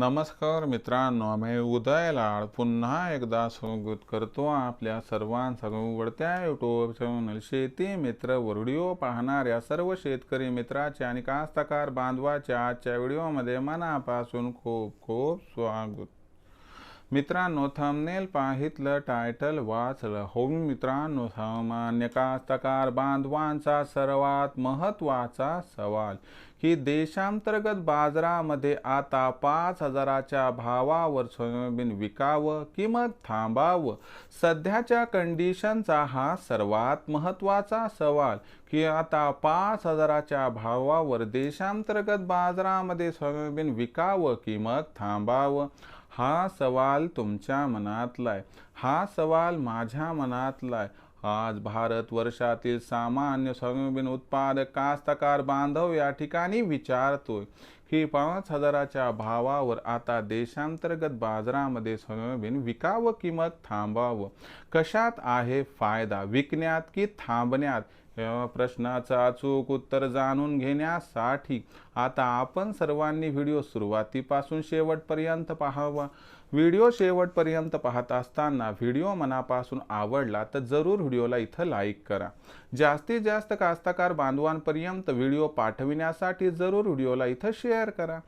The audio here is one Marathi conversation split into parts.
नमस्कार मित्रांनो आम्ही उदय लाड पुन्हा एकदा स्वागत करतो आपल्या सर्वांचा उघडत्या युट्यूब चॅनल शेती मित्र व्हिडिओ पाहणाऱ्या सर्व शेतकरी मित्राचे आणि कास्तकार बांधवाच्या आजच्या व्हिडिओमध्ये मनापासून खूप खूप स्वागत. मित्रांनो थंबनेल पाहितलं टायटल वाचलं होऊन मित्रांनो सामान्य कास्तकार बांधवांचा सर्वात महत्त्वाचा सवाल. की देशांतर्गत बाजारामध्ये आता पाच हजाराच्या भावावर सोयाबीन विकावं की मग थांबावं? सध्याच्या कंडिशनचा हा सर्वात महत्त्वाचा सवाल. की आता पाच हजाराच्या भावावर देशांतर्गत बाजारामध्ये सोयाबीन विकावं की मग थांबावं? हा सवाल तुमच्या मनातला आहे हा सवाल माझ्या मनातला आहे आज भारत वर्षातील सामान्य सोयाबीन उत्पादक कास्तकार बांधव या ठिकाणी विचारतोय. की पाच हजाराच्या भावावर आता देशांतर्गत बाजारामध्ये सोयाबीन विकावं किंमत थांबावं? कशात आहे फायदा? विकण्यात की थांबण्यात? या प्रश्नाचं अचूक उत्तर जाणून घेण्यासाठी आता आपण सर्वांनी व्हिडिओ सुरुवातीपासून शेवटपर्यंत पाहावा. व्हिडिओ शेवटपर्यंत पाहत असताना व्हिडिओ मनापासून आवडला तर जरूर व्हिडिओला इथं लाईक करा. जास्तीत जास्त कास्तकार बांधवांपर्यंत व्हिडिओ पाठविण्यासाठी जरूर व्हिडिओला इथं शेअर करा.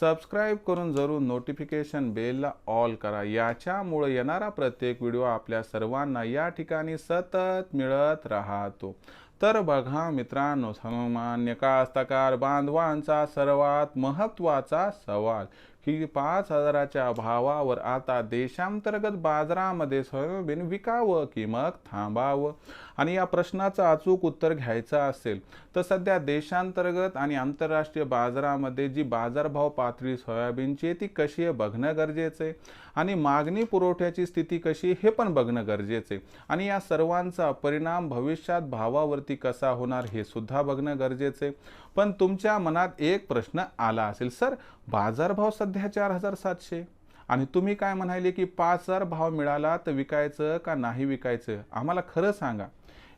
सबस्क्राईब करून जरूर नोटिफिकेशन बेलला ऑल करा. याच्यामुळे येणारा प्रत्येक व्हिडिओ आपल्या सर्वांना या ठिकाणी सतत मिळत राहतो. तर बघा मित्रांनो सामान्य कास्तकार बांधवांचा सर्वात महत्त्वाचा सवाल. की पाच हजाराच्या भावावर आता देशांतर्गत बाजारामध्ये सोयाबीन विकावं की मग थांबावं? आणि या प्रश्नाचं अचूक उत्तर घ्यायचं असेल तर सध्या देशांतर्गत आणि आंतरराष्ट्रीय बाजारामध्ये जी बाजारभाव पातळी सोयाबीनची आहे ती कशी आहे बघणं गरजेचं आहे. आणि मागणी पुरवठ्याची स्थिती कशी हे पण बघणं गरजेचं आहे. आणि या सर्वांचा परिणाम भविष्यात भावावरती कसा होणार हे सुद्धा बघणं गरजेचं आहे. पण तुमच्या मनात एक प्रश्न आला असेल सर बाजारभाव सध्या चार हजार सातशे. आणि तुम्ही काय म्हणाले की पाच हजार भाव मिळाला तर विकायचं का नाही विकायचं? आम्हाला खरं सांगा.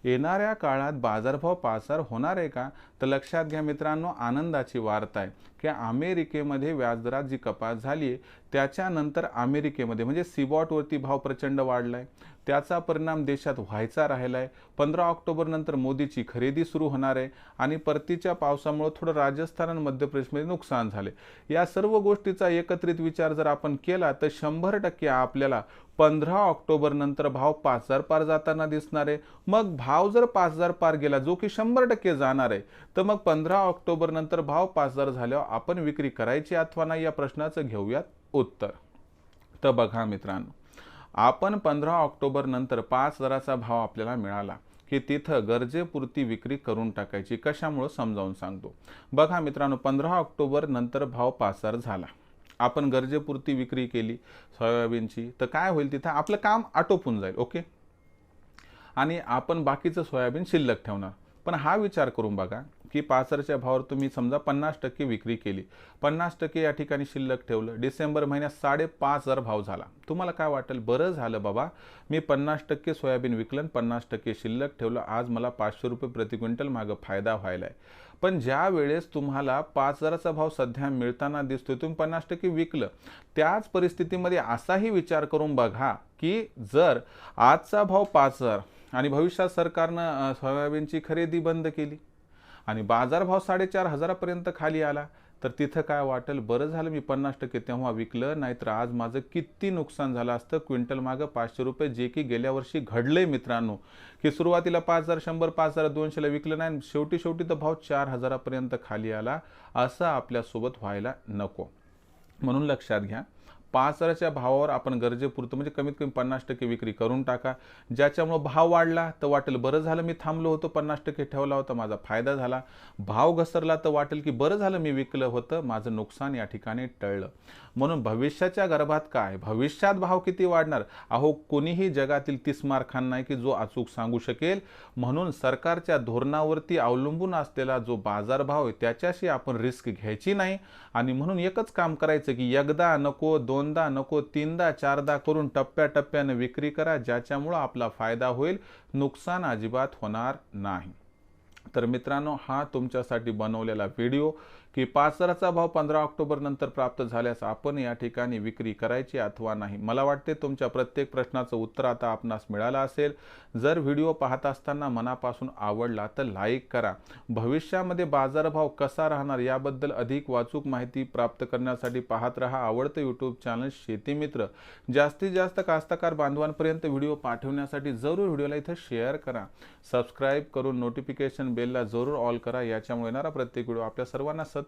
येणाऱ्या काळात बाजारभाव पाचार होणार आहे का? तर लक्षात घ्या मित्रांनो आनंदाची वार्ता आहे की अमेरिकेमध्ये व्याजदरात जी कपात झाली आहे त्याच्यानंतर अमेरिकेमध्ये म्हणजे सिबॉटवरती भाव प्रचंड वाढला आहे त्याचा परिणाम देशात व्हायचा राहिला आहे पंधरा ऑक्टोबरनंतर मोदीची खरेदी सुरू होणार आहे आणि परतीच्या पावसामुळे थोडं राजस्थान आणि मध्य प्रदेशमध्ये नुकसान झाले या सर्व गोष्टीचा एकत्रित विचार जर आपण केला तर शंभर टक्के आपल्याला पंधरा ऑक्टोबर नंतर भाव पाच हजार पार जाताना दिसणार. आहे मग भाव जर पाच हजार पार गेला जो की शंभर टक्के जाणार आहे तर मग पंधरा ऑक्टोबर नंतर भाव पाच हजार झाल्यावर आपण विक्री करायची अथवा नाही या प्रश्नाचं घेऊयात उत्तर. तर बघा मित्रांनो आपण पंधरा ऑक्टोबर नंतर पाच हजाराचा भाव आपल्याला मिळाला की तिथं गरजेपुरती विक्री करून टाकायची कशामुळं समजावून सांगतो. बघा मित्रांनो पंधरा ऑक्टोबर नंतर भाव पाच हजार झाला. आपण गरजेपुरती विक्री केली सोयाबीनची तर काय होईल तिथं? आपलं काम आटोपून जाईल ओके? आणि आपण बाकीचं सोयाबीन शिल्लक ठेवणार. पण हा विचार करून बघा की पाचरच्या भावावर तुम्ही समजा पन्नास टक्के विक्री केली पन्नास टक्के या ठिकाणी शिल्लक ठेवलं डिसेंबर महिन्यात साडेपाच हजार भाव झाला. तुम्हाला काय वाटेल? बरं झालं बाबा मी पन्नास टक्के सोयाबीन विकलं पन्नास टक्के शिल्लक ठेवलं. आज मला पाचशे रुपये प्रति क्विंटल मागं फायदा व्हायला आहे. पण ज्या वेळेस तुम्हाला पाच हजाराचा भाव सध्या मिळताना दिसतोय तुम्ही पन्नास टक्के विकलं त्याच परिस्थितीमध्ये असाही विचार करून बघा की जर आजचा भाव पाच हजार आणि भविष्यात सरकारनं सोयाबीनची खरेदी बंद केली आणि बाजारभाव साडेचार हजारापर्यंत खाली आला. तर तिथं काय वाटेल? बरं झालं मी पन्नास टक्के तेव्हा विकलं नाहीतर आज माझं किती नुकसान झालं असतं? क्विंटल मागं पाचशे रुपये जे की गेल्या वर्षी घडलंय मित्रांनो. की सुरुवातीला पाच हजार शंभर पाच हजार दोनशेला विकलं नाही शेवटी शेवटी तर भाव चार हजारापर्यंत खाली आला. असं आपल्यासोबत व्हायला नको. म्हणून लक्षात घ्या. पाच हजाराच्या भावावर आपण गरजेपुरतं म्हणजे कमीत कमी पन्नास टक्के विक्री करून टाका. ज्याच्यामुळं भाव वाढला तर वाटेल. बरं झालं मी थांबलो होतो पन्नास टक्के ठेवला होता माझा फायदा झाला. भाव घसरला तर वाटेल की बरं झालं मी विकलं होतं माझं नुकसान या ठिकाणी टळलं. म्हणून भविष्याच्या गर्भात काय? भविष्यात भाव किती वाढणार? अहो कोणीही जगातील तीस मार्खांना नाही की जो अचूक सांगू शकेल. म्हणून सरकारच्या धोरणावरती अवलंबून असलेला जो बाजारभाव आहे त्याच्याशी आपण रिस्क घ्यायची नाही. आणि म्हणून एकच काम करायचं की एकदा नको दोन दोनदा नको तीनदा चारदा करून टप्प्याटप्प्यानं विक्री करा ज्याच्यामुळं आपला फायदा होईल. नुकसान अजिबात होणार नाही. तर मित्रांनो हा तुमच्यासाठी बनवलेला व्हिडिओ की पाचराचा भाव पंधरा ऑक्टोबर नंतर प्राप्त झाल्यास आपण या ठिकाणी विक्री करायची अथवा नाही. मला वाटते तुमच्या प्रत्येक प्रश्नाचं उत्तर आता आपणास मिळालं असेल. जर व्हिडिओ पाहत असताना मनापासून आवडला तर लाईक करा. भविष्यामध्ये बाजारभाव कसा राहणार याबद्दल अधिक वाचूक माहिती प्राप्त करण्यासाठी पाहत रहा आवडतं यूट्यूब चॅनल शेतीमित्र जास्तीत जास्त कास्तकार बांधवांपर्यंत व्हिडिओ पाठवण्यासाठी जरूर व्हिडिओला इथं शेअर करा. सबस्क्राईब करून नोटिफिकेशन बेलला जरूर ऑल करा. याच्यामुळे येणारा प्रत्येक व्हिडिओ आपल्या सर्वांना सत